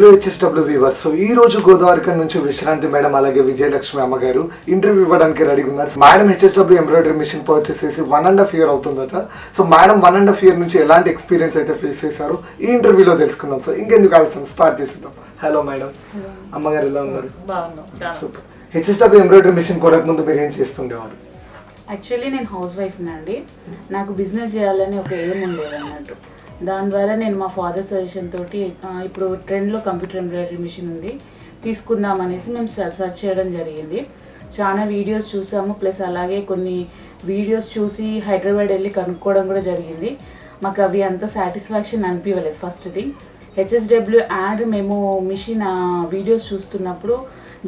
Hello HSW Weaver so ఈ రోజు గోదావరికం నుంచి విశ్రాంతి మేడం అలాగే విజయలక్ష్మి అమ్మగారు ఇంటర్వ్యూ ఇవ్వడానికి రెడీగా ఉన్నారు. Madam HSW embroidery machine purchase చేసి one and half year అవుతుందట. So madam one and half year నుంచి ఎలాంటి ఎక్స్పీరియన్స్ అయితే ఫేస్ చేశారో ఈ ఇంటర్వ్యూలో తెలుసుకుందాం. సో ఇంకెందుకు ఆలస్యం? స్టార్ట్ చేసేద్దాం. హలో మేడం అమ్మగారు ఎలా ఉన్నారు? సూపర్ హెచ్ఎస్డబ్ల్యూ ఎంబ్రాయిడరీ మిషన్ కొనక ముందు మీరు ఏం చేస్తుండేవారు? యాక్చువల్లీ నేను హౌస్ వైఫ్ అండి నాకు బిజినెస్ చేయాలని ఒక ఎయిమ్ ఉండేది అన్నట్టు దాని ద్వారా నేను మా ఫాదర్ సజెషన్ తోటి ఇప్పుడు ట్రెండ్లో కంప్యూటర్ ఎంబ్రాయిడరీ మిషన్ ఉంది. తీసుకుందాం అనేసి మేము సెర్చ్ చేయడం జరిగింది. చాలా వీడియోస్ చూసాము. ప్లస్ అలాగే కొన్ని వీడియోస్ చూసి హైదరాబాద్ వెళ్ళి కనుక్కోవడం కూడా జరిగింది. మాకు అవి అంత సాటిస్ఫాక్షన్ అనిపించలేదు ఫస్ట్ థింగ్ హెచ్ఎస్డబ్ల్యూ యాడ్ మేము మిషన్ వీడియోస్ చూస్తున్నప్పుడు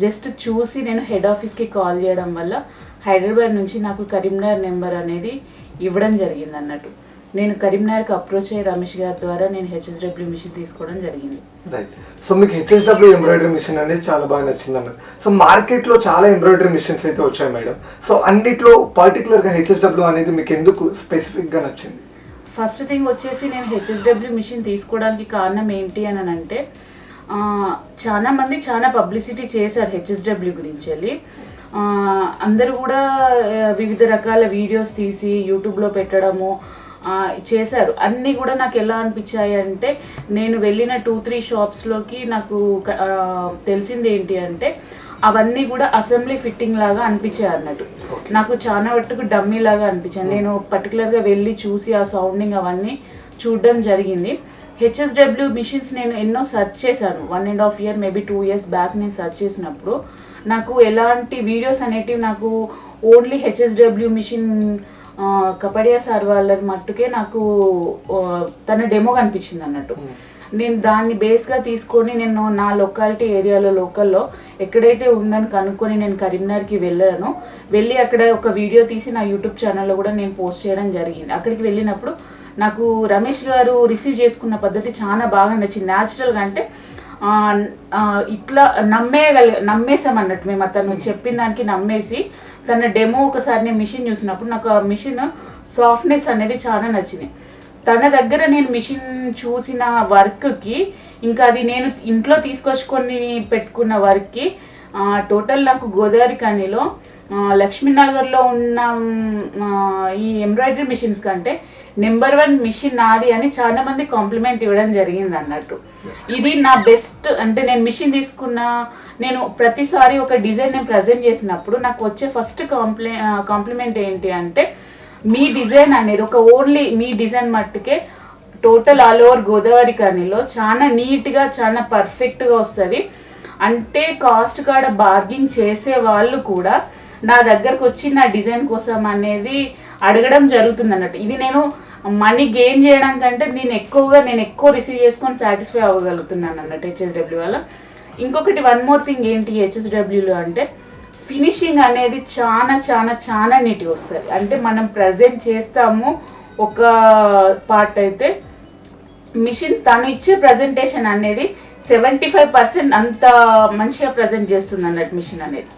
జస్ట్ చూసి నేను హెడ్ ఆఫీస్కి కాల్ చేయడం వల్ల హైదరాబాద్ నుంచి నాకు కరీంనగర్ నెంబర్ అనేది ఇవ్వడం జరిగింది అన్నట్టు నేను కరీంనగర్కి అప్రోచ్ అయ్యి రమేష్ గారి ద్వారా నేను హెచ్ఎస్డబ్ల్యూ మిషన్ తీసుకోవడం జరిగింది. రైట్ సో మీకు హెచ్ఎస్డబ్ల్యూ ఎంబ్రాయిడరీ మిషన్ అనేది చాలా బాగా నచ్చింది అన్నమాట సో మార్కెట్లో చాలా ఎంబ్రాయిడరీ మిషన్స్ అయితే వచ్చాయి మేడం. సో అన్నిట్లో పర్టికులర్గా హెచ్ఎస్డబ్ల్యూ అనేది మీకు ఎందుకు స్పెసిఫిక్గా నచ్చింది? ఫస్ట్ థింగ్ వచ్చేసి నేను హెచ్ఎస్డబ్ల్యూ మిషన్ తీసుకోవడానికి కారణం ఏంటి అని అంటే చాలా మంది చాలా పబ్లిసిటీ చేశారు హెచ్ఎస్డబ్ల్యూ గురించి వెళ్ళి. అందరూ కూడా వివిధ రకాల వీడియోస్ తీసి యూట్యూబ్లో పెట్టడము చేశారు. అన్నీ కూడా నాకు ఎలా అనిపించాయి అంటే నేను వెళ్ళిన టూ త్రీ షాప్స్లోకి నాకు తెలిసింది ఏంటి అంటే అవన్నీ కూడా అసెంబ్లీ ఫిట్టింగ్ లాగా అనిపించాయి అన్నట్టు. నాకు చాలా మట్టుకు డమ్మీ లాగా అనిపించింది నేను పర్టికులర్గా వెళ్ళి చూసి ఆ సౌండింగ్ అవన్నీ చూడడం జరిగింది. హెచ్ఎస్డబ్ల్యూ మిషన్స్ నేను ఎన్నో సెర్చ్ చేశాను. One and half year maybe two years back నేను సెర్చ్ చేసినప్పుడు. నాకు ఎలాంటి వీడియోస్ అనేటివి నాకు only HSW machine Kapadia sir వాళ్ళ మట్టుకే నాకు తన డెమో కనిపించింది అన్నట్టు. నేను దాన్ని బేస్గా తీసుకొని నేను నా లొకాలిటీ ఏరియాలో లోకల్లో ఎక్కడైతే ఉందని కనుక్కొని నేను కరీంనగర్కి వెళ్ళాను. వెళ్ళి అక్కడ ఒక వీడియో తీసి నా యూట్యూబ్ ఛానల్లో కూడా నేను పోస్ట్ చేయడం జరిగింది. అక్కడికి వెళ్ళినప్పుడు నాకు రమేష్ గారు రిసీవ్ చేసుకున్న పద్ధతి చాలా బాగా నచ్చింది. న్యాచురల్గా అంటే ఇట్లా నమ్మేయగల నమ్మేసాం అన్నట్టు. మేము అతను చెప్పిన దానికి నమ్మేసి తన డెమో ఒకసారి నేను మిషన్ చూసినప్పుడు నాకు ఆ మిషన్ సాఫ్ట్నెస్ అనేది చాలా నచ్చింది. తన దగ్గర నేను మిషన్ చూసిన వర్క్కి ఇంకా అది నేను ఇంట్లో తీసుకొచ్చుకొని పెట్టుకున్న వర్క్కి టోటల్ నాకు గోదావరి కనిలో లక్ష్మీనగర్లో ఉన్న ఈ ఎంబ్రాయిడరీ మిషన్స్ కంటే నెంబర్ వన్ మిషన్ నాది అని చాలా మంది కాంప్లిమెంట్ ఇవ్వడం జరిగింది అన్నట్టు. ఇది నా బెస్ట్ అంటే నేను మిషన్ తీసుకున్న నేను ప్రతిసారి ఒక డిజైన్ నేను ప్రజెంట్ చేసినప్పుడు నాకు వచ్చే ఫస్ట్ కాంప్లే కాంప్లిమెంట్ ఏంటి అంటే మీ డిజైన్ అనేది ఒక ఓన్లీ మీ డిజైన్ మట్టుకే టోటల్ ఆల్ ఓవర్ గోదావరి కానీలో చాలా నీట్గా చాలా పర్ఫెక్ట్గా వస్తుంది. అంటే కాస్ట్ కాడ బార్గింగ్ చేసే వాళ్ళు కూడా నా దగ్గరకు వచ్చి నా డిజైన్ కోసం అనేది అడగడం జరుగుతుంది అన్నట్టు. ఇది నేను మనీ గెయిన్ చేయడం కంటే నేను ఎక్కువగా నేను ఎక్కువ రిసీవ్ చేసుకొని సాటిస్ఫై అవ్వగలుగుతున్నాను అన్నట్టు హెచ్ఎస్డబ్ల్యూ వల్ల. ఇంకొకటి వన్ మోర్ థింగ్ ఏంటి హెచ్ఎస్డబ్ల్యూలో అంటే ఫినిషింగ్ అనేది చాలా చాలా చాలా నీట్గా వస్తుంది. అంటే మనం ప్రజెంట్ చేస్తాము ఒక పార్ట్ అయితే మిషన్ తను ఇచ్చే ప్రజెంటేషన్ అనేది సెవెంటీ ఫైవ్ పర్సెంట్ అంత మంచిగా ప్రజెంట్ చేస్తుంది అన్నట్టు మిషన్ అనేది.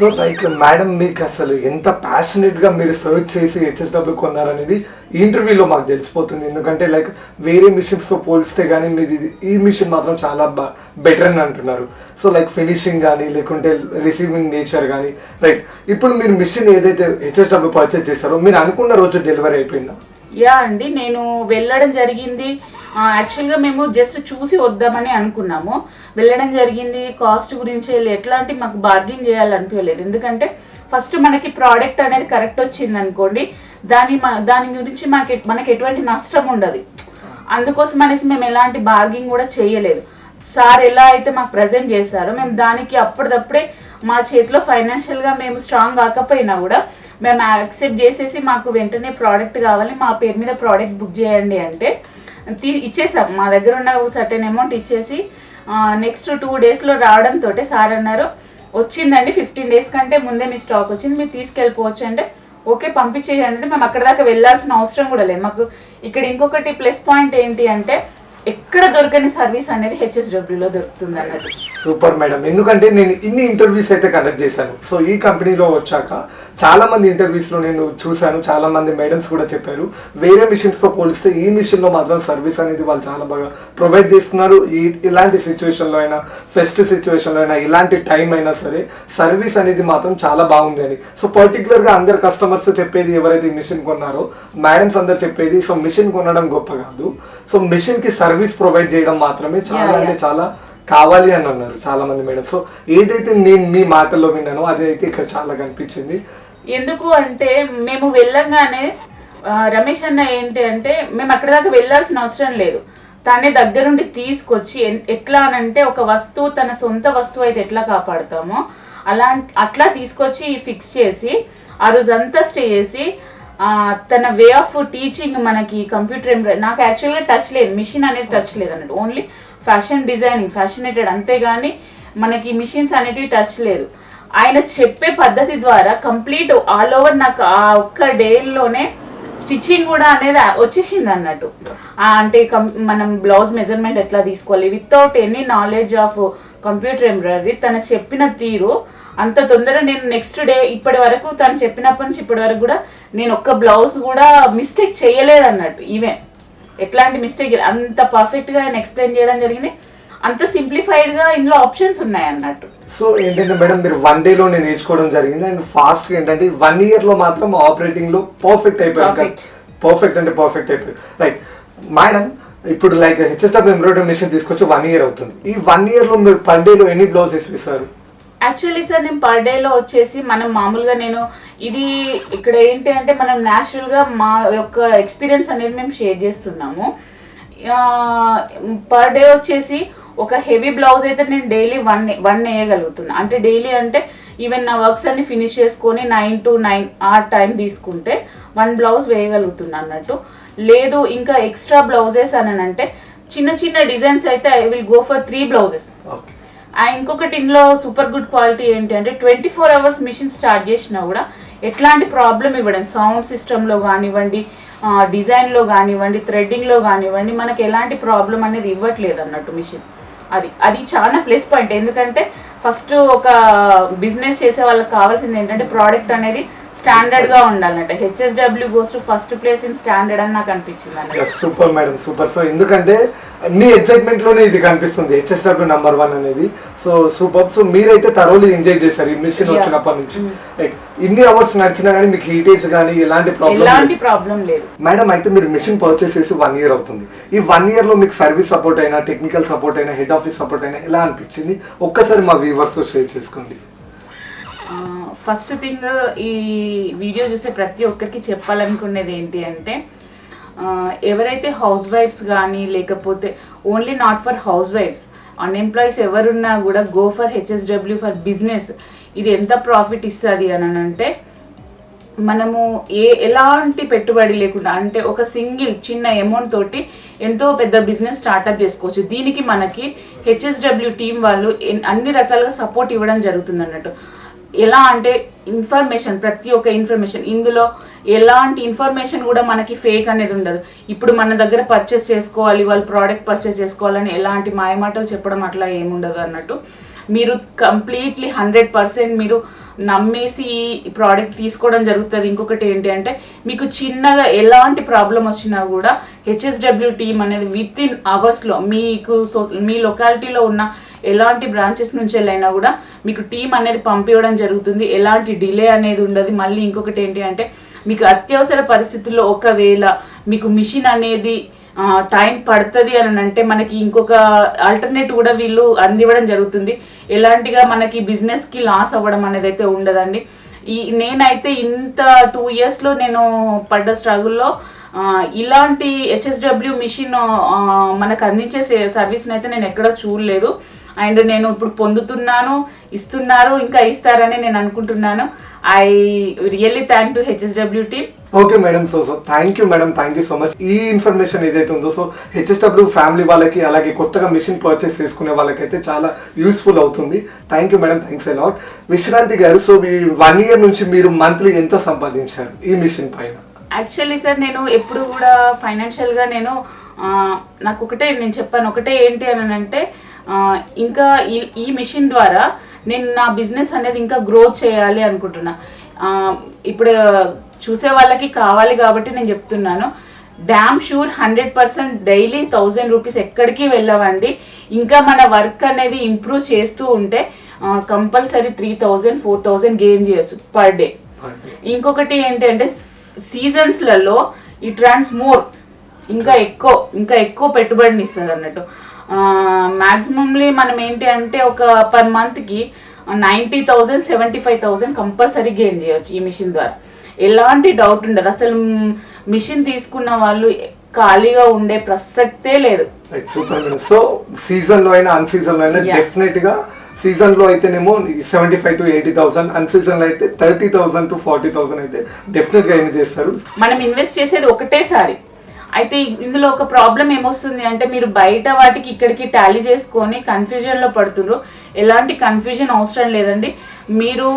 సో లైక్ మేడం మీకు అసలు ఎంత ప్యాషనెట్గా మీరు సర్చ్ చేసి హెచ్ఎస్డబ్ల్యూ కొన్నారనేది ఈ ఇంటర్వ్యూలో మాకు తెలిసిపోతుంది. ఎందుకంటే లైక్ వేరే మిషన్స్తో పోలిస్తే కానీ మీది ఇది- ఈ మిషన్ మాత్రం చాలా బెటర్ అని అంటున్నారు. సో లైక్ ఫినిషింగ్ కానీ లేకుంటే రిసీవింగ్ నేచర్ కానీ రైట్ ఇప్పుడు మీరు మిషన్ ఏదైతే హెచ్ఎస్డబ్ల్యూ పర్చేస్ చేశారో మీరు అనుకున్న రోజు డెలివరీ అయిపోయిందా? యా అండి నేను వెళ్ళడం జరిగింది. యాక్చువల్గా మేము జస్ట్ చూసి వద్దామని అనుకున్నాము. వెళ్ళడం జరిగింది. కాస్ట్ గురించి వెళ్ళి ఎట్లాంటి మాకు బార్గింగ్ చేయాలనిపించలేదు. ఎందుకంటే ఫస్ట్ మనకి ప్రోడక్ట్ అనేది కరెక్ట్ వచ్చింది అనుకోండి దాని మా దాని గురించి మనకి మనకి ఎటువంటి నష్టం ఉండదు. అందుకోసం అనేసి మేము ఎలాంటి బార్గింగ్ కూడా చేయలేదు. సార్ ఎలా అయితే మాకు ప్రజెంట్ చేశారో మేము దానికి అప్పటిదప్పుడే మా చేతిలో ఫైనాన్షియల్గా మేము స్ట్రాంగ్ కాకపోయినా కూడా మేము యాక్సెప్ట్ చేసేసి మాకు వెంటనే ప్రోడక్ట్ కావాలి. మా పేరు మీద ప్రోడక్ట్ బుక్ చేయండి అంటే ఇచ్చేసాం. మా దగ్గర ఉన్న సర్టెన్ అమౌంట్ ఇచ్చేసి నెక్స్ట్ టూ డేస్లో రావడంతో సార్ అన్నారు. వచ్చిందండి ఫిఫ్టీన్ డేస్ కంటే ముందే మీ స్టాక్ వచ్చింది మీరు తీసుకెళ్ళిపోవచ్చు అంటే ఓకే పంపించేయండి. అంటే మేము అక్కడ దాకా వెళ్ళాల్సిన అవసరం కూడా లేదు. మాకు ఇక్కడ ఇంకొకటి ప్లస్ పాయింట్ ఏంటి అంటే ఎక్కడ దొరకని సర్వీస్ అనేది హెచ్ఎస్డబ్ల్యూలో దొరుకుతుంది అన్నది సూపర్ మేడం. ఎందుకంటే నేను ఇన్ని ఇంటర్వ్యూస్ అయితే కండక్ట్ చేశాను. సో ఈ కంపెనీలో వచ్చాక చాలా మంది ఇంటర్వ్యూస్లో నేను చూశాను చాలా మంది మేడమ్స్ కూడా చెప్పారు. వేరే మిషన్స్తో పోలిస్తే ఈ మిషన్లో మాత్రం సర్వీస్ అనేది వాళ్ళు చాలా బాగా ప్రొవైడ్ చేస్తున్నారు. ఈ ఇలాంటి సిచ్యువేషన్లో అయినా ఫెస్ట్ సిచ్యువేషన్లో అయినా ఇలాంటి టైం అయినా సరే సర్వీస్ అనేది మాత్రం చాలా బాగుంది అని. సో పర్టికులర్గా అందరు కస్టమర్స్ చెప్పేది ఎవరైతే ఈ మిషన్ కొన్నారో మేడమ్స్ అందరు చెప్పేది సో మిషన్ కొనడం గొప్ప కాదు. సో మిషన్కి సర్వీస్ ప్రొవైడ్ చేయడం మాత్రమే చాలా. అంటే చాలా కావాలి అని అన్నారు చాలా మంది మేడం సో ఏదైతే నేను మీ మాటల్లో విన్నానో అది అయితే ఇక్కడ చాలా కనిపించింది. ఎందుకు అంటే మేము వెళ్ళంగానే రమేష్ అన్న ఏంటి అంటే మేము అక్కడ దాకా వెళ్ళాల్సిన అవసరం లేదు. తనే దగ్గరుండి తీసుకొచ్చి ఎట్లా అని అంటే ఒక వస్తువు తన సొంత వస్తువు అయితే ఎట్లా కాపాడుతామో అలా అట్లా తీసుకొచ్చి ఫిక్స్ చేసి ఆ రోజంతా స్టే చేసి తన వే ఆఫ్ టీచింగ్ మనకి కంప్యూటర్ ఏం నాకు యాక్చువల్గా టచ్ లేదు మిషన్ అనేది టచ్ లేదు అన్నట్టు. ఓన్లీ ఫ్యాషన్ డిజైనింగ్ ఫ్యాషనేటెడ్ అంతేగాని మనకి మిషన్స్ అనేటివి టచ్ లేదు. ఆయన చెప్పే పద్ధతి ద్వారా కంప్లీట్ ఆల్ ఓవర్ నాకు ఆ ఒక్క డేలోనే స్టిచ్చింగ్ కూడా అనేది వచ్చేసింది అన్నట్టు. అంటే కం- మనం బ్లౌజ్ మెజర్మెంట్ ఎట్లా తీసుకోవాలి? Without any knowledge of computer embroidery తన చెప్పిన తీరు అంత తొందరగా నేను నెక్స్ట్ డే ఇప్పటి వరకు తను చెప్పినప్పటి నుంచి ఇప్పటి వరకు కూడా నేను ఒక్క బ్లౌజ్ కూడా మిస్టేక్ చేయలేదు అన్నట్టు ఈవెన్ ఎట్లాంటి మిస్టేక్ అంత పర్ఫెక్ట్గా ఆయన ఎక్స్ప్లెయిన్ చేయడం జరిగింది. అంత సింప్లిఫైడ్గా ఇందులో ఆప్షన్స్ ఉన్నాయి అన్నట్టు. సో ఏంటంటే మేడం మీరు వన్ డే లోనే నేర్చుకోవడం జరిగింది. అండ్ ఫాస్ట్గా ఏంటంటే వన్ ఇయర్లో మాత్రం ఆపరేటింగ్లో పర్ఫెక్ట్ అయిపోయారు. పర్ఫెక్ట్ అంటే పర్ఫెక్ట్ అయిపోయారు. రైట్ మేడం ఇప్పుడు లైక్ హెచ్ఎస్డబ్ల్యూ ఎంబ్రాయిడరీ మిషన్ తీసుకొచ్చి వన్ ఇయర్ అవుతుంది. ఈ వన్ ఇయర్లో మీరు పర్ డే లో ఎన్ని బ్లౌజెస్ వేశారు యాక్చువల్లీ సార్ నేను పర్ డేలో వచ్చేసి మనం మామూలుగా నేను ఇది ఇక్కడ ఏంటి అంటే మనం న్యాచురల్గా మా యొక్క ఎక్స్పీరియన్స్ అనేది మేము షేర్ చేస్తున్నాము. పర్ డే వచ్చేసి ఒక హెవీ బ్లౌజ్ అయితే నేను డైలీ వన్ వన్ వేయగలుగుతున్నా. అంటే డైలీ అంటే ఈవెన్ నా వర్క్స్ అన్ని ఫినిష్ చేసుకొని నైన్ టు నైన్ ఆ టైం తీసుకుంటే వన్ బ్లౌజ్ వేయగలుగుతున్నా అన్నట్టు. లేదు ఇంకా ఎక్స్ట్రా బ్లౌజెస్ అని అంటే చిన్న చిన్న డిజైన్స్ అయితే I will go for three blouses. ఇంకొకటి ఇందులో సూపర్ గుడ్ క్వాలిటీ ఏంటి అంటే twenty four hours machine start చేసినా కూడా ఎట్లాంటి ప్రాబ్లం ఇవ్వడం? సౌండ్ సిస్టంలో కానివ్వండి డిజైన్లో కానివ్వండి థ్రెడ్డింగ్లో కానివ్వండి మనకి ఎలాంటి ప్రాబ్లం అనేది ఇవ్వట్లేదు అన్నట్టు మిషన్. అది అది చాలా ప్లస్ పాయింట్ ఎందుకంటే ఫస్ట్ ఒక బిజినెస్ చేసే వాళ్ళకి కావాల్సింది ఏంటంటే ప్రోడక్ట్ అనేది స్టాండర్డ్గా ఉండాలంట HSW goes to first place in standard అని నాకు అనిపించింది అన్నట్టు సూపర్ మేడం సూపర్ సో ఎందుకంటే మీ ఎక్సైట్మెంట్లోనే ఇది కనిపిస్తుంది హెచ్ఎస్డబ్ల్యూ నంబర్ వన్ అనేది. సో సూపర్ సో మీరైతే తరోలీ ఎంజాయ్ చేశారు ఈ మిషన్. వచ్చినప్పటి నుంచి. లైక్ ఇన్ని అవర్స్ నడిచినా కానీ మీకు హీటేజ్ కానీ ఎలాంటి ప్రాబ్లం ఎలాంటి ప్రాబ్లం లేదు. మేడం అయితే మీరు మిషన్ పర్చేస్ చేసి వన్ ఇయర్ అవుతుంది. ఈ వన్ ఇయర్లో మీకు సర్వీస్ సపోర్ట్ అయినా టెక్నికల్ సపోర్ట్ అయినా హెడ్ ఆఫీస్ సపోర్ట్ అయినా ఎలా అనిపించింది? ఒక్కసారి మా వ్యూవర్స్తో షేర్ చేసుకోండి. ఫస్ట్ థింగ్ ఈ వీడియో చూసే ప్రతి ఒక్కరికి చెప్పాలనుకునేది ఏంటి అంటే ఎవరైతే హౌస్ వైఫ్స్ కానీ లేకపోతే ఓన్లీ నాట్ ఫర్ హౌస్ వైఫ్స్ అన్ఎంప్లాయీస్ ఎవరున్నా కూడా go for HSW for business ఇది ఎంత ప్రాఫిట్ ఇస్తుంది అని అంటే మనము ఏ ఎలాంటి పెట్టుబడి లేకుండా అంటే ఒక సింగిల్ చిన్న అమౌంట్ తోటి ఎంతో పెద్ద బిజినెస్ స్టార్ట్అప్ చేసుకోవచ్చు. దీనికి మనకి హెచ్ఎస్డబ్ల్యూ టీం వాళ్ళు అన్ని రకాలుగా సపోర్ట్ ఇవ్వడం జరుగుతుంది అన్నట్టు ఎలా అంటే ఇన్ఫర్మేషన్ ప్రతి ఒక్క ఇన్ఫర్మేషన్ ఇందులో ఎలాంటి ఇన్ఫర్మేషన్ కూడా మనకి ఫేక్ అనేది ఉండదు. ఇప్పుడు మన దగ్గర పర్చేస్ చేసుకోవాలి వాళ్ళు ప్రోడక్ట్ పర్చేస్ చేసుకోవాలని ఎలాంటి మాయమాటలు చెప్పడం అట్లా ఏముండదు అన్నట్టు. మీరు కంప్లీట్లీ హండ్రెడ్ పర్సెంట్ మీరు నమ్మేసి ఈ ప్రోడక్ట్ తీసుకోవడం జరుగుతుంది. ఇంకొకటి ఏంటి అంటే మీకు చిన్నగా ఎలాంటి ప్రాబ్లం వచ్చినా కూడా హెచ్ఎస్డబ్ల్యూ టీమ్ అనేది విత్ ఇన్ అవర్స్లో మీకు సో మీ లొకాలిటీలో ఉన్న ఎలాంటి బ్రాంచెస్ నుంచి వెళ్ళైనా కూడా మీకు టీం అనేది పంపించడం జరుగుతుంది. ఎలాంటి డిలే అనేది ఉండదు. మళ్ళీ ఇంకొకటి ఏంటి అంటే మీకు అత్యవసర పరిస్థితుల్లో ఒకవేళ మీకు మిషన్ అనేది టైం పడుతుంది అని అంటే మనకి ఇంకొక ఆల్టర్నేట్ కూడా వీళ్ళు అందివ్వడం జరుగుతుంది. ఎలాంటిగా మనకి బిజినెస్కి లాస్ అవ్వడం అనేది అయితే ఉండదండి. ఈ నేనైతే ఇంత టూ ఇయర్స్లో నేను పడ్డ స్ట్రగుల్లో ఇలాంటి హెచ్ఎస్డబ్ల్యూ మిషన్ మనకు అందించే సర్వీస్ని అయితే నేను ఎక్కడ చూడలేదు. అండ్ నేను ఇప్పుడు పొందుతున్నాను ఇస్తున్నారు ఇంకా ఇస్తారని నేను అనుకుంటున్నాను. I really thank to HSW team. Okay madam so so thank you madam thank you so much. ఈ ఇన్ఫర్మేషన్ ఏదైతే ఉందో సో హెచ్ఎస్డబ్ల్యూ ఫ్యామిలీ వాళ్ళకి అలాగే కొత్తగా మిషన్ పర్చేస్ చేసుకునే వాళ్ళకైతే చాలా యూస్ఫుల్ అవుతుంది. Thank you madam thanks a lot Vishranti garu so ఈ వన్ ఇయర్ నుంచి మీరు మంత్లీ ఎంత సంపాదించారు ఈ మిషన్ పైన? యాక్చువల్లీ సార్ నేను ఎప్పుడు కూడా ఫైనాన్షియల్గా నేను నాకు ఒకటే నేను చెప్పాను ఒకటే ఏంటి అని అంటే ఇంకా ఈ ఈ మిషన్ ద్వారా నేను నా బిజినెస్ అనేది ఇంకా గ్రోత్ చేయాలి అనుకుంటున్నా. ఇప్పుడు చూసే వాళ్ళకి కావాలి కాబట్టి నేను చెప్తున్నాను. Damn sure hundred percent daily thousand rupees ఎక్కడికి వెళ్ళవండి. ఇంకా మన వర్క్ అనేది ఇంప్రూవ్ చేస్తూ ఉంటే compulsory three thousand four thousand gain చేయొచ్చు పర్ డే. ఇంకొకటి ఏంటంటే సీజన్స్లలో ఈ ట్రాన్స్ మోర్ ఇంకా ఎక్కువ ఇంకా ఎక్కువ పెట్టుబడిని ఇస్తుంది అన్నట్టు. మ్యాక్సిమంలీ మనం ఏంటి అంటే ఒక పర్ మంత్కి ninety thousand seventy five thousand compulsory gain చేయొచ్చు ఈ మిషన్ ద్వారా. ఎలాంటి డౌట్ ఉండదు. అసలు మిషన్ తీసుకున్న వాళ్ళు ఖాళీగా ఉండే ప్రసక్తే లేదు. రైట్ సూపర్ మేడం సో సీజన్లో అయినా అన్ సీజన్లో అయినా. డెఫినెట్గా సీజన్లో అయితేనేమో seventy five to eighty thousand అన్ సీజన్లో అయితే thirty thousand to forty thousand అయితే డెఫినెట్గా అయినా చేస్తారు? మనం ఇన్వెస్ట్ చేసేది ఒకటేసారి. అయితే ఇందులో ఒక ప్రాబ్లం ఏమొస్తుంది అంటే మీరు బయట వాటికి ఇక్కడికి టాలీ చేసుకొని కన్ఫ్యూజన్లో పడుతున్నారు ఎలాంటి కన్ఫ్యూజన్ అవసరం లేదండి. మీరు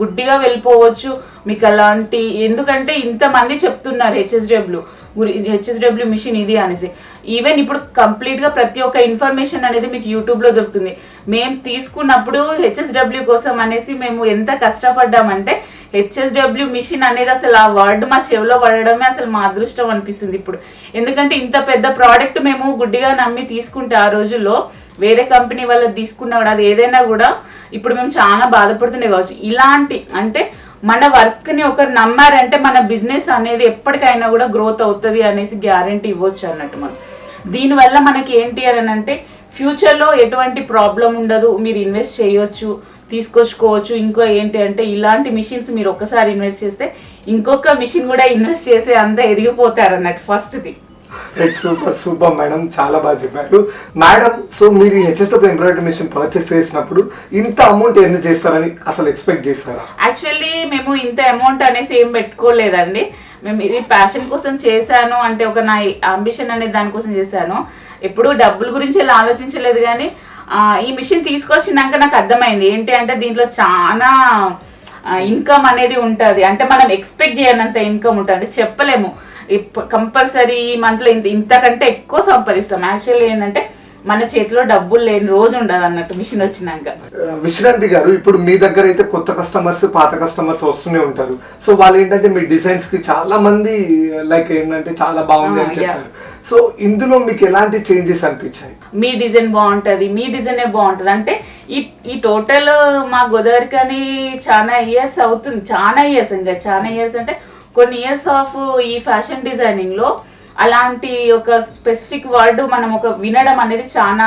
గుడ్డిగా వెళ్ళిపోవచ్చు. మీకు అలాంటి ఎందుకంటే ఇంతమంది చెప్తున్నారు హెచ్ఎస్డబ్ల్యూ గురి హెచ్ఎస్డబ్ల్యూ మిషన్ ఇది అనేసి. ఈవెన్ ఇప్పుడు కంప్లీట్గా ప్రతి ఒక్క ఇన్ఫర్మేషన్ అనేది మీకు యూట్యూబ్లో దొరుకుతుంది. మేము తీసుకున్నప్పుడు హెచ్ఎస్డబ్ల్యూ కోసం అనేసి మేము ఎంత కష్టపడ్డామంటే హెచ్ఎస్డబ్ల్యూ మిషన్ అనేది అసలు ఆ వర్డ్ మా చెవిలో పడడమే అసలు మా అదృష్టం అనిపిస్తుంది ఇప్పుడు. ఎందుకంటే ఇంత పెద్ద ప్రోడక్ట్ మేము గుడ్డిగా నమ్మి తీసుకుంటే ఆ రోజుల్లో వేరే కంపెనీ వాళ్ళు తీసుకున్నా కూడా అది ఏదైనా కూడా ఇప్పుడు మేము చాలా బాధపడుతుండే కావచ్చు. ఇలాంటి అంటే మన వర్క్ని ఒకరు నమ్మారంటే మన బిజినెస్ అనేది ఎప్పటికైనా కూడా గ్రోత్ అవుతుంది అనేసి గ్యారంటీ ఇవ్వచ్చు అన్నట్టు మనం. దీనివల్ల మనకి ఏంటి అని అంటే ఫ్యూచర్లో ఎటువంటి ప్రాబ్లం ఉండదు మీరు ఇన్వెస్ట్ చేయొచ్చు తీసుకొచ్చుకోవచ్చు ఇంకో ఏంటి అంటే ఇలాంటి మిషన్స్ మీరు ఒక్కసారి ఇన్వెస్ట్ చేస్తే ఇంకొక మిషన్ కూడా ఇన్వెస్ట్ చేసే అంత ఎదిగిపోతారు అన్నట్టు ఫస్ట్ది ఇట్స్ సూపర్ సూపర్ మేడం చాలా బాగా చెప్పారు. మేడం సో మీరు హెచ్ఎస్డబ్ల్యూ ఎంబ్రాయిడరీ మిషన్ పర్చేస్ చేసినప్పుడు ఇంత అమౌంట్ ఎన్ని చేస్తారని అసలు ఎక్స్పెక్ట్ చేస్తారా యాక్చువల్లీ మేము ఇంత అమౌంట్ అనేసి ఏం పెట్టుకోలేదండి. మేము ఇది ప్యాషన్ కోసం చేశాను అంటే ఒక నా అంబిషన్ అనేది దానికోసం చేశాను. ఎప్పుడు డబ్బుల గురించి ఇలా ఆలోచించలేదు కానీ ఈ మిషన్ తీసుకొచ్చినాక నాకు అర్థమైంది. ఏంటి అంటే దీంట్లో చాలా ఇన్కమ్ అనేది ఉంటుంది. అంటే మనం ఎక్స్పెక్ట్ చేయనంత ఇన్కమ్ ఉంటుంది. చెప్పలేము. కంపల్సరీ ఈ మంత్లో ఇంత ఇంతకంటే ఎక్కువ సంపాదిస్తాం. యాక్చువల్లీ ఏంటంటే మన చేతిలో డబ్బులు లేని రోజు ఉండదు అన్నట్టు మిషన్ వచ్చినాక. విశ్రాంతి గారు ఇప్పుడు మీ దగ్గర అయితే కొత్త కస్టమర్స్ పాత కస్టమర్స్ వస్తూనే ఉంటారు. సో వాళ్ళు ఏంటంటే మీ డిజైన్స్కి చాలా మంది లైక్ ఏంటంటే చాలా బాగుంది అని. చెప్పారు. సో ఇందులో మీకు ఎలాంటి చేంజెస్ అనిపించాయి? మీ డిజైన్ బాగుంటుంది మీ డిజైనే బాగుంటుంది. అంటే ఈ ఈ టోటల్ మా గోదావరికి అని చాలా ఇయర్స్ అవుతుంది. చాలా ఇయర్స్ ఇంకా చాలా ఇయర్స్ అంటే కొన్ని ఇయర్స్ ఆఫ్ ఈ ఫ్యాషన్ డిజైనింగ్లో అలాంటి ఒక స్పెసిఫిక్ వర్డ్ మనం ఒక వినడం అనేది చాలా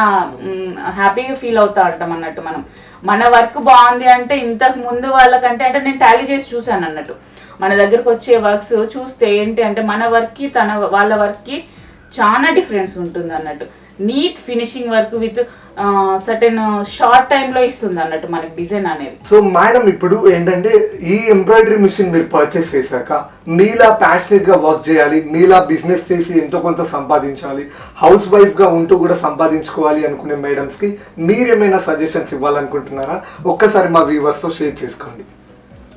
హ్యాపీగా ఫీల్ అవుతా ఉంటాం అన్నట్టు మనం. మన వర్క్ బాగుంది అంటే ఇంతకు ముందు వాళ్ళకంటే అంటే నేను టాలీ చేసి చూశాను అన్నట్టు. మన దగ్గరకు వచ్చే వర్క్స్ చూస్తే ఏంటి అంటే మన వర్క్కి తన వాళ్ళ వర్క్కి చాలా డిఫరెన్స్ ఉంటుంది అన్నట్టు. Neat finishing work with certain short టైంలో ఇస్తుంది అన్నట్టు మనకి డిజైన్ అనేది. సో మేడం ఇప్పుడు ఏంటంటే ఈ ఎంబ్రాయిడరీ మిషన్ మీరు పర్చేస్ చేశాక మీలా ప్యాషనెట్గా వర్క్ చేయాలి మీలా బిజినెస్ చేసి ఎంతో కొంత సంపాదించాలి హౌస్ వైఫ్గా ఉంటూ కూడా సంపాదించుకోవాలి అనుకునే మేడమ్స్కి మీరేమైనా సజెషన్స్ ఇవ్వాలనుకుంటున్నారా? ఒక్కసారి మా వ్యూవర్స్తో షేర్ చేసుకోండి.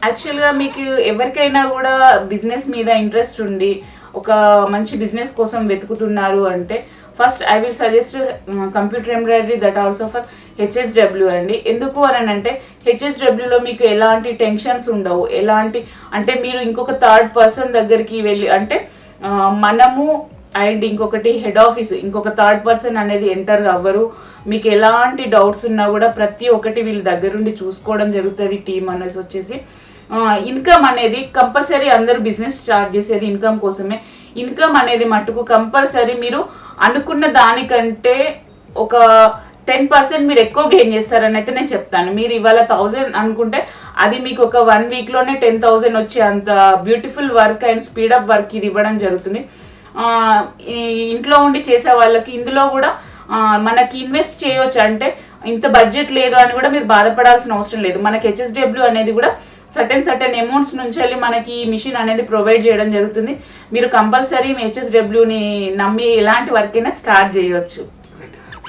యాక్చువల్గా మీకు ఎవరికైనా కూడా బిజినెస్ మీద ఇంట్రెస్ట్ ఉండి ఒక మంచి బిజినెస్ కోసం వెతుకుతున్నారు అంటే first I will suggest computer embroidery that also for HSW అండి. ఎందుకు అని అంటే హెచ్ఎస్డబ్ల్యూలో మీకు ఎలాంటి టెన్షన్స్ ఉండవు. ఎలాంటి అంటే మీరు ఇంకొక థర్డ్ పర్సన్ దగ్గరికి వెళ్ళి అంటే మనము అండ్ ఇంకొకటి హెడ్ ఆఫీస్ ఇంకొక థర్డ్ పర్సన్ అనేది ఎంటర్ అవ్వరు. మీకు ఎలాంటి డౌట్స్ ఉన్నా కూడా ప్రతి ఒక్కటి వీళ్ళ దగ్గరుండి చూసుకోవడం జరుగుతుంది టీం అనేసి వచ్చేసి. ఇన్కమ్ అనేది కంపల్సరీ అందరూ బిజినెస్ స్టార్ట్ చేసేది ఇన్కమ్ కోసమే. ఇన్కమ్ అనేది మట్టుకు కంపల్సరీ మీరు అనుకున్న దానికంటే ఒక టెన్ పర్సెంట్ మీరు ఎక్కువ గెయిన్ చేస్తారని అయితే నేను చెప్తాను. మీరు ఇవాళ థౌజండ్ అనుకుంటే అది మీకు ఒక వన్ వీక్లోనే టెన్ థౌజండ్ వచ్చే అంత beautiful work and speed up work ఇది ఇవ్వడం జరుగుతుంది. ఈ ఇంట్లో ఉండి చేసే వాళ్ళకి ఇందులో కూడా మనకి ఇన్వెస్ట్ చేయవచ్చు అంటే ఇంత బడ్జెట్ లేదు అని కూడా మీరు బాధపడాల్సిన అవసరం లేదు. మనకి హెచ్ఎస్డబ్ల్యూ అనేది కూడా సర్టెన్ సర్టెన్ అమౌంట్స్ నుంచి వెళ్ళి మనకి ఈ మిషన్ అనేది ప్రొవైడ్ చేయడం జరుగుతుంది. మీరు కంపల్సరీ హెచ్ఎస్డబ్ల్యూని నమ్మి ఎలాంటి వర్క్ అయినా స్టార్ట్ చేయొచ్చు.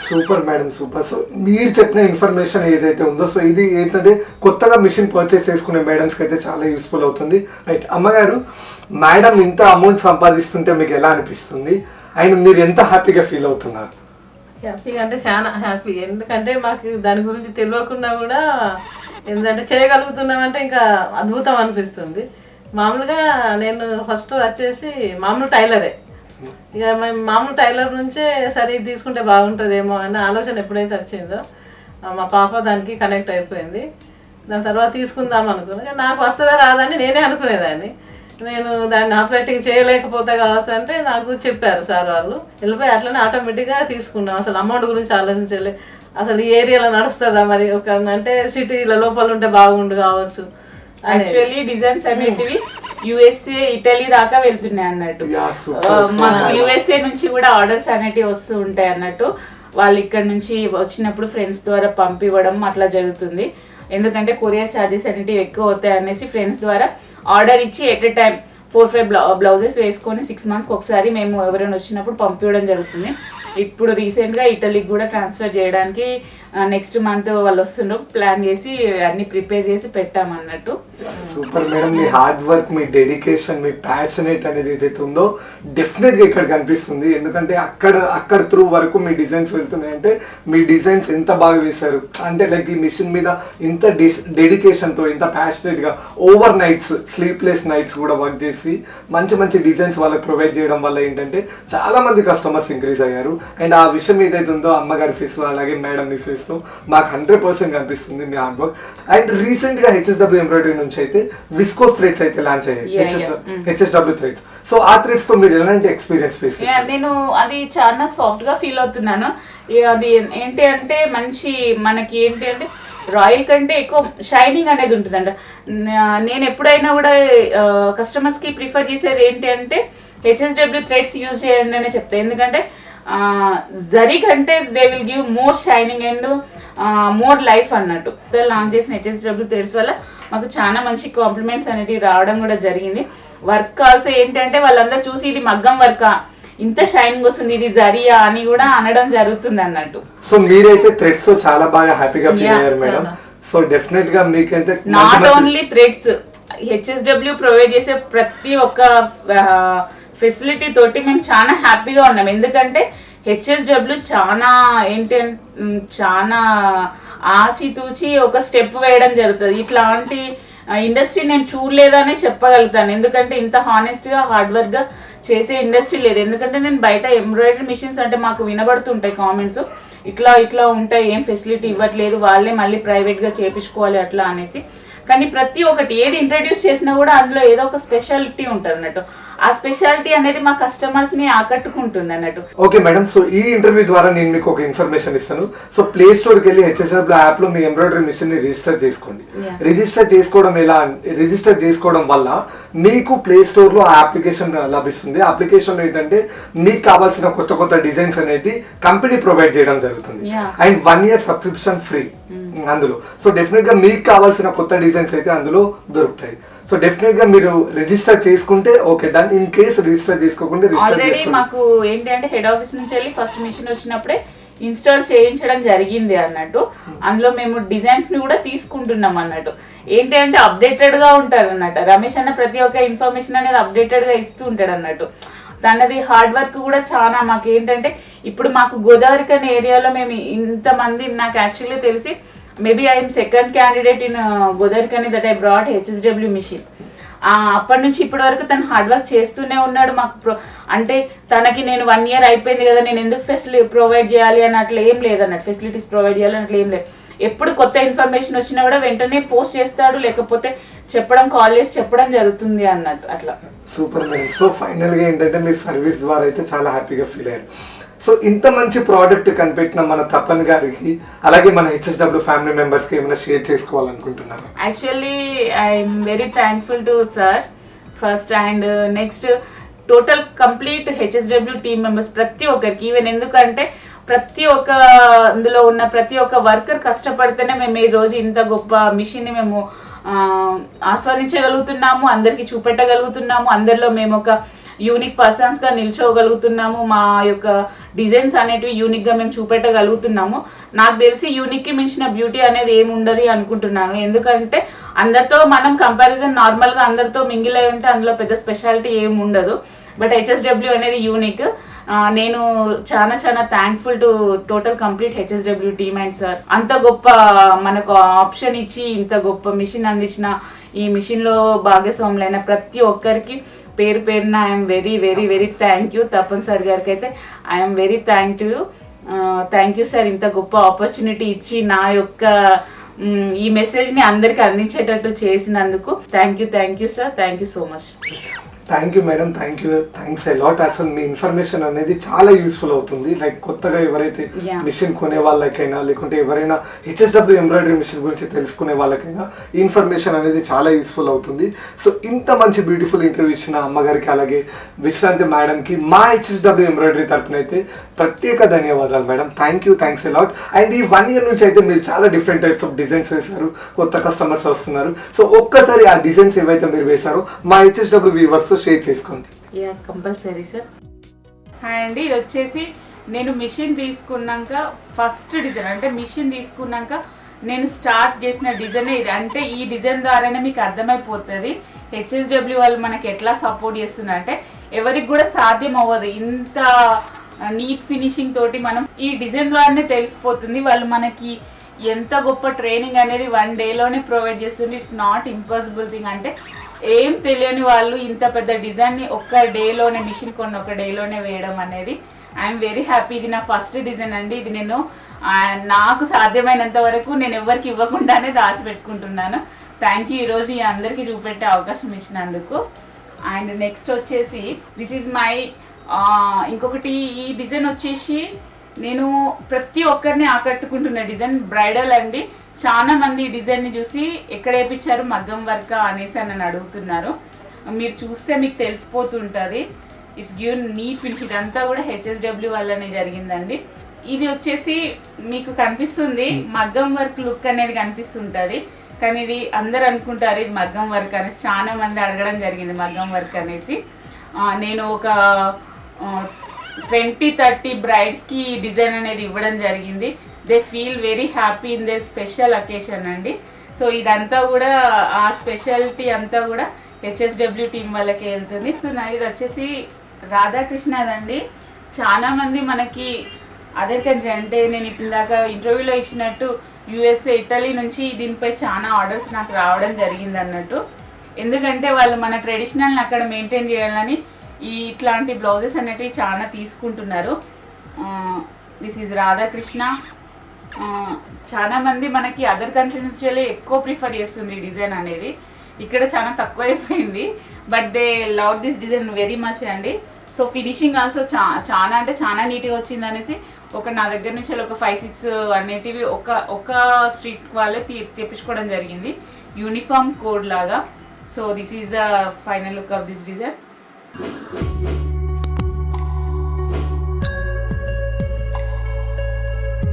Super madam super. సో మీరు చెప్పిన ఇన్ఫర్మేషన్ ఏదైతే ఉందో సో ఇది ఏంటంటే కొత్తగా మిషన్ పర్చేస్ చేసుకునే మేడమ్స్కి అయితే చాలా యూస్ఫుల్ అవుతుంది. రైట్ అమ్మగారు మేడం ఇంత అమౌంట్ సంపాదిస్తుంటే మీకు ఎలా అనిపిస్తుంది? అండ్ మీరు ఎంత హ్యాపీగా ఫీల్ అవుతున్నారు? హ్యాపీగా అంటే చాలా హ్యాపీ. ఎందుకంటే మాకు దాని గురించి తెలియకుండా కూడా ఎందుకంటే చేయగలుగుతున్నామంటే ఇంకా అద్భుతం అనిపిస్తుంది. మామూలుగా నేను ఫస్ట్ వచ్చేసి మామూలు టైలరే. ఇక మేము మామూలు టైలర్ నుంచే సరే ఇది తీసుకుంటే బాగుంటుందేమో అనే ఆలోచన ఎప్పుడైతే వచ్చిందో మా పాప దానికి కనెక్ట్ అయిపోయింది. దాని తర్వాత తీసుకుందాం అనుకున్నా. నాకు వస్తుందా రాదని నేనే అనుకునేదాన్ని. నేను దాన్ని ఆపరేటింగ్ చేయలేకపోతే కావచ్చు అంటే నాకు చెప్పారు సార్ వాళ్ళు. వెళ్ళిపోయి అట్లనే ఆటోమేటిక్గా తీసుకున్నాం. అసలు అమౌంట్ గురించి ఆలోచించలే. అసలు ఈ ఏరియాలో నడుస్తుందా మరి ఒక అంటే సిటీల లోపల ఉంటే బాగుండు కావచ్చు. యాక్చువల్లీ డిజైన్స్ అనేటివి యుఎస్ఏ ఇటలీ దాకా వెళ్తున్నాయి అన్నట్టు. మాకు యుఎస్ఏ నుంచి కూడా ఆర్డర్స్ అనేటివి వస్తూ ఉంటాయి అన్నట్టు. వాళ్ళు ఇక్కడ నుంచి వచ్చినప్పుడు ఫ్రెండ్స్ ద్వారా పంపివ్వడం అట్లా జరుగుతుంది. ఎందుకంటే కొరియర్ ఛార్జెస్ అనేటివి ఎక్కువ అవుతాయి అనేసి ఫ్రెండ్స్ ద్వారా ఆర్డర్ ఇచ్చి at a time four five blouses వేసుకొని సిక్స్ మంత్స్కి ఒకసారి మేము ఎవరైనా వచ్చినప్పుడు పంపించడం జరుగుతుంది. ఇప్పుడు రీసెంట్గా ఇటలీకి కూడా ట్రాన్స్ఫర్ చేయడానికి నెక్స్ట్ మంత్ వాళ్ళు వస్తుండ్రు. ప్లాన్ చేసి అన్ని ప్రిపేర్ చేసి పెట్టామన్నట్టు సూపర్ మేడం మీ హార్డ్ వర్క్ మీ డెడికేషన్ మీ ప్యాషనేట్ అనేది ఏదైతే ఉందో డెఫినెట్గా ఇక్కడ కనిపిస్తుంది. ఎందుకంటే అక్కడ అక్కడ త్రూ వరకు మీ డిజైన్స్ వెళ్తున్నాయి. అంటే మీ డిజైన్స్ ఎంత బాగా వేశారు? అంటే లైక్ ఈ మిషన్ మీద ఇంత డెడికేషన్తో ఇంత ప్యాషనేట్గా ఓవర్ నైట్స్ స్లీప్లెస్ నైట్స్ కూడా వర్క్ చేసి మంచి మంచి డిజైన్స్ వాళ్ళకి ప్రొవైడ్ చేయడం వల్ల ఏంటంటే చాలా మంది కస్టమర్స్ ఇంక్రీజ్ అయ్యారు. అండ్ ఆ విషయం ఏదైతే ఉందో అమ్మగారి ఫేస్లో అలాగే మేడం మీ ఫేస్లో మాకు హండ్రెడ్ పర్సెంట్ కనిపిస్తుంది మీ హార్డ్ వర్క్ అండ్ రీసెంట్గా హెచ్ఎస్డబ్ల్యూ ఎంబ్రాయిడరీ నుంచి అయితే విస్కోస్ థ్రెడ్స్ అయితే లాంచ్ అయ్యాయి. హెచ్ఎస్డబ్ల్యూ థ్రెడ్స్ సో ఆ థ్రెడ్స్తో మీరు ఎలాంటి ఎక్స్పీరియన్స్ ఫేస్ నేను అది చాలా సాఫ్ట్గా ఫీల్ అవుతున్నాను. అది ఏంటి అంటే మంచి మనకి ఏంటి అంటే రాయల్ కంటే ఎక్కువ షైనింగ్ అనేది ఉంటుందంట. నేను ఎప్పుడైనా కూడా కస్టమర్స్కి ప్రిఫర్ చేసేది ఏంటి అంటే హెచ్ఎస్డబ్ల్యూ థ్రెడ్స్ యూజ్ చేయండి అనే చెప్తాను ఎందుకంటే జరీ కంటే they will give more shining and more life అన్నట్టు. లాంచ్ చేసిన హెచ్ఎస్డబ్ల్యూ థ్రెడ్స్ వల్ల మాకు చాలా మంచి కాంప్లిమెంట్స్ అనేవి రావడం కూడా జరిగింది. వర్క్ ఆల్సో ఏంటంటే వాళ్ళందరూ చూసి ఇది మగ్గం వర్కా ఇంత షైనింగ్ వస్తుంది ఇది జరియా అని కూడా అనడం జరుగుతుంది అన్నట్టు. సో మీరైతే థ్రెడ్స్ చాలా బాగా హ్యాపీగా ఫీల్ అయ్యారు మేడం. సో డెఫినెట్గా మీకైతే not only threads HSW provide చేసే ప్రతి ఒక్క ఫెసిలిటీ తోటి మేము చాలా హ్యాపీగా ఉన్నాం. ఎందుకంటే హెచ్ఎస్డబ్ల్యూ చాలా ఏంటి చాలా ఆచితూచి ఒక స్టెప్ వేయడం జరుగుతుంది. ఇట్లాంటి ఇండస్ట్రీ నేను చూడలేదనే చెప్పగలుగుతాను. ఎందుకంటే ఇంత హానెస్ట్గా హార్డ్ వర్క్గా చేసే ఇండస్ట్రీ లేదు. ఎందుకంటే నేను బయట ఎంబ్రాయిడరీ మిషన్స్ అంటే మాకు వినబడుతుంటాయి కామెంట్స్ ఇట్లా ఇట్లా ఉంటాయి. ఏం ఫెసిలిటీ ఇవ్వట్లేదు. వాళ్ళే మళ్ళీ ప్రైవేట్గా చేపించుకోవాలి అట్లా అనేసి. కానీ ప్రతి ఒక్కటి ఏది ఇంట్రడ్యూస్ చేసినా కూడా అందులో ఏదో ఒక స్పెషాలిటీ ఉంటుంది అన్నట్టు ఆ స్పెషాలిటీ అనేది మా కస్టమర్స్ని ఆకట్టుకుంటుంది అన్నట్టు. ఓకే మేడం సో ఈ ఇంటర్వ్యూ ద్వారా నేను మీకు ఒక ఇన్ఫర్మేషన్ ఇస్తాను. సో ప్లే స్టోర్కి వెళ్ళి హెచ్ఎస్డబ్ల్యూ యాప్లో మీ ఎంబ్రాయిడరీ మిషన్ని రిజిస్టర్ చేసుకోండి. రిజిస్టర్ చేసుకోవడం ఎలా రిజిస్టర్ చేసుకోవడం వల్ల మీకు ప్లే స్టోర్లో ఆ అప్లికేషన్ లభిస్తుంది. అప్లికేషన్ ఏంటంటే మీకు కావాల్సిన కొత్త కొత్త డిజైన్స్ అనేది కంపెనీ ప్రొవైడ్ చేయడం జరుగుతుంది. And one year subscription free అందులో. సో డెఫినెట్గా మీకు కావాల్సిన కొత్త డిజైన్స్ అయితే అందులో దొరుకుతాయి. సో డెఫినెట్గా మీరు రిజిస్టర్ చేసుకుంటే okay done in case register చేసుకోకుంటే register already చేసుకోండి. మాకు ఏంటి అంటే హెడ్ ఆఫీస్ నుంచి వెళ్ళి ఫస్ట్ మిషన్ వచ్చినప్పుడే ఇన్స్టాల్ చేయించడం జరిగింది అన్నట్టు. అందులో మేము డిజైన్స్ని కూడా తీసుకుంటున్నాం అన్నట్టు. ఏంటి అంటే అప్డేటెడ్గా ఉంటారు అన్నట్టు. రమేష్ అన్న ప్రతి ఒక్క ఇన్ఫర్మేషన్ అనేది అప్డేటెడ్గా ఇస్తూ ఉంటాడు అన్నట్టు. తనది హార్డ్ వర్క్ కూడా చాలా మాకు ఏంటంటే ఇప్పుడు మాకు గోదావరి అనే ఏరియాలో మేము ఇంతమంది నాకు యాక్చువల్లీ తెలిసి maybe I'm second candidate in Godavari that I brought HSW mission ఆ, అప్పటి నుంచి ఇప్పటి వరకు తను హార్డ్ వర్క్ చేస్తూనే ఉన్నాడు మాకు ప్రో- అంటే తనకి నేను వన్ ఇయర్ అయిపోయింది కదా నేను ఎందుకు ఫెసిలిటీ ప్రొవైడ్ చేయాలి అని అట్లా ఏం లేదన్నట్టు ఫెసిలిటీస్ ప్రొవైడ్ చేయాలి అట్లా ఏం లేదు. ఎప్పుడు కొత్త ఇన్ఫర్మేషన్ వచ్చినా కూడా వెంటనే పోస్ట్ చేస్తాడు లేకపోతే చెప్పడం కాల్ చేసి చెప్పడం జరుగుతుంది అన్నట్టు అట్లా. సూపర్ సో ఫైనల్గా ఏంటంటే మీ సర్వీస్ ద్వారా అయితే చాలా హ్యాపీగా ఫీల్ అయ్యారు. సో ఇంత మంచి ప్రోడక్ట్ కనిపెట్టిన మన తపన్ గారికి అలాగే మన హెచ్ఎస్డబ్ల్యూ ఫ్యామిలీ మెంబర్స్కి ఏమైనా share చేసుకోవాలనుకుంటున్నారు? Actually I'm very thankful to sir first and next total complete HSW team members ప్రతి ఒక్కరికి. ఈవెన్ ఎందుకంటే ప్రతి ఒక్క అందులో ఉన్న ప్రతి ఒక్క వర్కర్ కష్టపడితేనే మేము ఈ రోజు ఇంత గొప్ప మిషన్ని మేము ఆస్వాదించగలుగుతున్నాము అందరికీ చూపెట్టగలుగుతున్నాము అందరిలో మేము ఒక యూనిక్ పర్సన్స్గా నిల్చోగలుగుతున్నాము. మా యొక్క డిజైన్స్ అనేటివి యూనిక్గా మేము చూపెట్టగలుగుతున్నాము. నాకు తెలిసి యూనిక్కి మించిన బ్యూటీ అనేది ఏమి ఉండదు అనుకుంటున్నాను. ఎందుకంటే అందరితో మనం కంపారిజన్ నార్మల్గా అందరితో మింగిల్ అయి ఉంటే అందులో పెద్ద స్పెషాలిటీ ఏమి ఉండదు. బట్ హెచ్ఎస్డబ్ల్యూ అనేది యూనిక్ నేను చాలా చాలా thankful to total complete HSW team and sir అంత గొప్ప మనకు ఆప్షన్ ఇచ్చి ఇంత గొప్ప మిషన్ అందించిన ఈ మిషన్లో భాగస్వాములైన ప్రతి ఒక్కరికి పేరు పేరున I'm very very very thank you Tapan sir గారికి అయితే I'm very thank you thank you sir ఇంత గొప్ప ఆపర్చునిటీ ఇచ్చి నా యొక్క ఈ మెసేజ్ని అందరికి అందించేటట్టు చేసినందుకు. Thank you thank you sir thank you so much thank you madam thank you thanks lot అసలు మీ ఇన్ఫర్మేషన్ అనేది చాలా యూస్ఫుల్ అవుతుంది. లైక్ కొత్తగా ఎవరైతే. మిషన్ కొనే వాళ్ళకైనా లేకుంటే ఎవరైనా హెచ్ఎస్డబ్ల్యూ ఎంబ్రాయిడరీ మిషన్ గురించి తెలుసుకునే వాళ్ళకైనా ఈ ఇన్ఫర్మేషన్ అనేది చాలా యూస్ఫుల్ అవుతుంది. సో ఇంత మంచి బ్యూటిఫుల్ ఇంటర్వ్యూ ఇచ్చిన అమ్మగారికి అలాగే విశ్రాంతి మేడంకి మా హెచ్ఎస్డబ్ల్యూ ఎంబ్రాయిడరీ తరపున అయితే ప్రత్యేక ధన్యవాదాలు madam thank you thanks lot and ఈ వన్ ఇయర్ నుంచి అయితే మీరు చాలా డిఫరెంట్ టైప్స్ ఆఫ్ డిజైన్స్ వేశారు. కొత్త కస్టమర్స్ వస్తున్నారు. సో ఒక్కసారి ఆ డిజైన్స్ ఏవైతే మీరు వేశారో మా హెచ్ఎస్డబ్ల్యూ వ్యూవర్స్తో షేర్ చేసుకోండి. యా కంపల్సరీ సార్ హాయ్ అండి. ఇది వచ్చేసి నేను మిషన్ తీసుకున్నాక ఫస్ట్ డిజైన్ అంటే మిషన్ తీసుకున్నాక నేను స్టార్ట్ చేసిన డిజైన్ ఇది. అంటే ఈ డిజైన్ ద్వారానే మీకు అర్థమైపోతుంది. హెచ్ఎస్డబ్ల్యూ వాళ్ళు మనకి ఎట్లా సపోర్ట్ చేస్తున్నారు అంటే ఎవరికి కూడా సాధ్యం అవ్వదు. ఇంత నీట్ ఫినిషింగ్ తోటి మనం ఈ డిజైన్ ద్వారానే తెలిసిపోతుంది. వాళ్ళు మనకి ఎంత గొప్ప ట్రైనింగ్ అనేది వన్ డేలోనే ప్రొవైడ్ చేస్తుంది. ఇట్స్ నాట్ ఇంపాసిబుల్ థింగ్ అంటే ఏం తెలియని వాళ్ళు ఇంత పెద్ద డిజైన్ని ఒక్క డేలోనే మిషన్ కొన్ని ఒక డేలోనే వేయడం అనేది ఐఎమ్ వెరీ హ్యాపీ ఇది నా ఫస్ట్ డిజైన్ అండి. ఇది నేను నాకు సాధ్యమైనంత వరకు నేను ఎవరికి ఇవ్వకుండానే దాచిపెట్టుకుంటున్నాను. థ్యాంక్ యూ ఈరోజు ఈ అందరికీ చూపెట్టే అవకాశం ఇచ్చినందుకు. అండ్ నెక్స్ట్ వచ్చేసి దిస్ ఈజ్ మై ఇంకొకటి ఈ డిజైన్ వచ్చేసి నేను ప్రతి ఒక్కరిని ఆకట్టుకుంటున్న డిజైన్ బ్రైడల్ అండి. చాలా మంది ఈ డిజైన్ని చూసి ఎక్కడ వేయించారు మగ్గం వర్క్ అనేసి అని నన్ను అడుగుతున్నారు. మీరు చూస్తే మీకు తెలిసిపోతుంటుంది. ఇట్స్ గివెన్ నీట్ ఫినిష్ ఇదంతా కూడా హెచ్ఎస్డబ్ల్యూ వల్లనే జరిగిందండి. ఇది వచ్చేసి మీకు కనిపిస్తుంది మగ్గం వర్క్ లుక్ అనేది కనిపిస్తుంటుంది. కానీ ఇది అందరు అనుకుంటారు ఇది మగ్గం వర్క్ అనేసి. చాలా మంది అడగడం జరిగింది మగ్గం వర్క్ అనేసి. నేను ఒక ట్వంటీ థర్టీ బ్రైడ్స్కి డిజైన్ అనేది ఇవ్వడం జరిగింది. They feel very happy in they special occasion అండి. సో ఇదంతా కూడా ఆ స్పెషాలిటీ అంతా కూడా హెచ్ఎస్డబ్ల్యూ టీం వాళ్ళకి వెళ్తుంది. సో నా ఇది వచ్చేసి రాధాకృష్ణదండి చాలా మంది మనకి అదర్ కంట్రీ అంటే నేను ఇప్పుడు దాకా ఇంటర్వ్యూలో ఇచ్చినట్టు యూఎస్ఏ ఇటలీ నుంచి దీనిపై చాలా ఆర్డర్స్ నాకు రావడం జరిగింది అన్నట్టు ఎందుకంటే వాళ్ళు మన ట్రెడిషనల్ని అక్కడ మెయింటైన్ చేయాలని ఈ ఇట్లాంటి బ్లౌజెస్ అనేటివి చాలా తీసుకుంటున్నారు. This is Radhakrishna. చాలామంది మనకి అదర్ కంట్రీ నుంచి వెళ్ళి ఎక్కువ ప్రిఫర్ చేస్తుంది ఈ డిజైన్ అనేది. ఇక్కడ చాలా తక్కువ అయిపోయింది but they love this design very much అండి. సో ఫినిషింగ్ ఆల్సో చా చాలా అంటే చాలా నీట్గా వచ్చింది అనేసి ఒక నా దగ్గర నుంచి ఒక ఫైవ్ సిక్స్ అనేటివి ఒక ఒక స్ట్రీట్ వాళ్ళే తీ తెప్పించుకోవడం జరిగింది. యూనిఫామ్ కోడ్ లాగా. So this is the final look of this design Thank you.